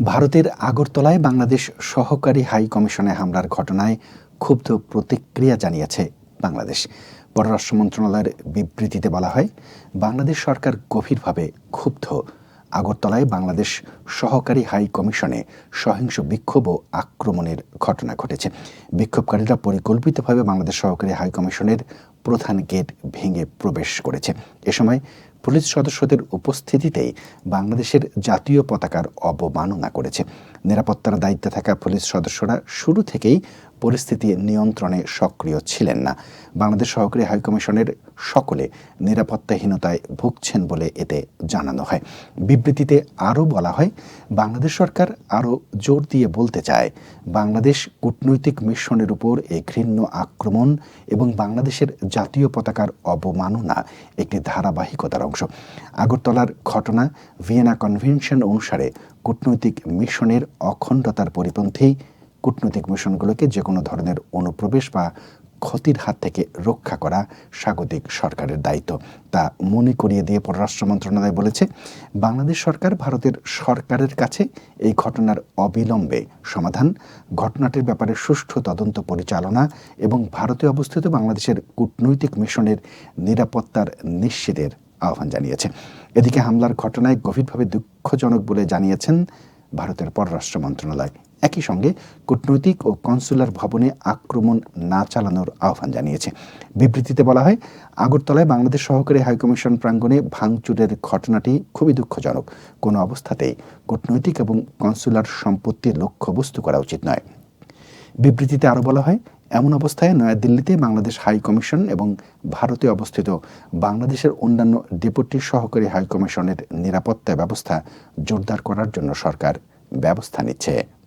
ভারতের আগরতলায় বাংলাদেশ সহকারী হাই কমিশনে হামলার ঘটনায় ক্ষুব্ধ প্রতিক্রিয়া জানিয়েছে বাংলাদেশ। পররাষ্ট্র মন্ত্রণালয়ের বিবৃতিতে বলা হয়, বাংলাদেশ সরকার গভীরভাবে ক্ষুব্ধ। আগরতলায় বাংলাদেশ সহকারী হাই কমিশনে সহিংস বিক্ষোভ ও আক্রমণের ঘটনা ঘটেছে। বিক্ষোভকারীরা পরিকল্পিতভাবে বাংলাদেশ সহকারী হাই কমিশনের প্রধান গেট ভেঙে প্রবেশ করেছে। এ সময় পুলিশ সদস্যদের উপস্থিতিতেই বাংলাদেশের জাতীয় পতাকার অবমাননা করেছে। নিরাপত্তার দায়িত্বে থাকা পুলিশ সদস্যরা শুরু থেকেই পরিস্থিতি নিয়ন্ত্রণে সক্রিয় ছিলেন না। বাংলাদেশ সহকারী হাইকমিশনের সকলে নিরাপত্তাহীনতায় ভুগছেন বলে এতে জানানো হয়। বিবৃতিতে আরও বলা হয়, বাংলাদেশ সরকার আরও জোর দিয়ে বলতে চায়, বাংলাদেশ কূটনৈতিক মিশনের উপর এই ঘৃণ্য আক্রমণ এবং বাংলাদেশের জাতীয় পতাকার অবমাননা একটি ধারাবাহিকতার অংশ। আগরতলার ঘটনা ভিয়েনা কনভেনশন অনুসারে কূটনৈতিক মিশনের অখণ্ডতার পরিপন্থী কূটনৈতিক মিশনগুলোকে যে কোনো ধরনের অনুপ্রবেশ বা ক্ষতির হাত থেকে রক্ষা করা স্বাগতিক সরকারের দায়িত্ব। তা মনে করিয়ে দিয়ে পররাষ্ট্র মন্ত্রণালয় বলেছে, বাংলাদেশ সরকার ভারতের সরকারের কাছে এই ঘটনার অবিলম্বে সমাধান, ঘটনাটির ব্যাপারে সুষ্ঠু তদন্ত পরিচালনা এবং ভারতে অবস্থিত বাংলাদেশের কূটনৈতিক মিশনের নিরাপত্তার নিশ্চিতের আহ্বান জানিয়েছে। এদিকে হামলার ঘটনায় গভীরভাবে দুঃখজনক বলে জানিয়েছেন ভারতের পররাষ্ট্র মন্ত্রণালয়। একই সঙ্গে কূটনৈতিক ও কনসুলার ভবনে আক্রমণ না চালানোর আহ্বান জানিয়েছে। বিবৃতিতে বলা হয়, আগরতলায় বাংলাদেশ সহকারী হাইকমিশন প্রাঙ্গণে ভাঙচুরের ঘটনাটি খুবই দুঃখজনক। কোনো অবস্থাতেই কূটনৈতিক এবং কনসুলার সম্পত্তির লক্ষ্যবস্তু করা উচিত নয়। বিবৃতিতে আরও বলা হয়, এমন অবস্থায় নয়াদিল্লিতে বাংলাদেশ হাই কমিশন এবং ভারতে অবস্থিত বাংলাদেশের অন্যান্য ডেপুটি সহকারী হাই কমিশনের নিরাপত্তা ব্যবস্থা জোরদার করার জন্য সরকার ব্যবস্থা নিচ্ছে।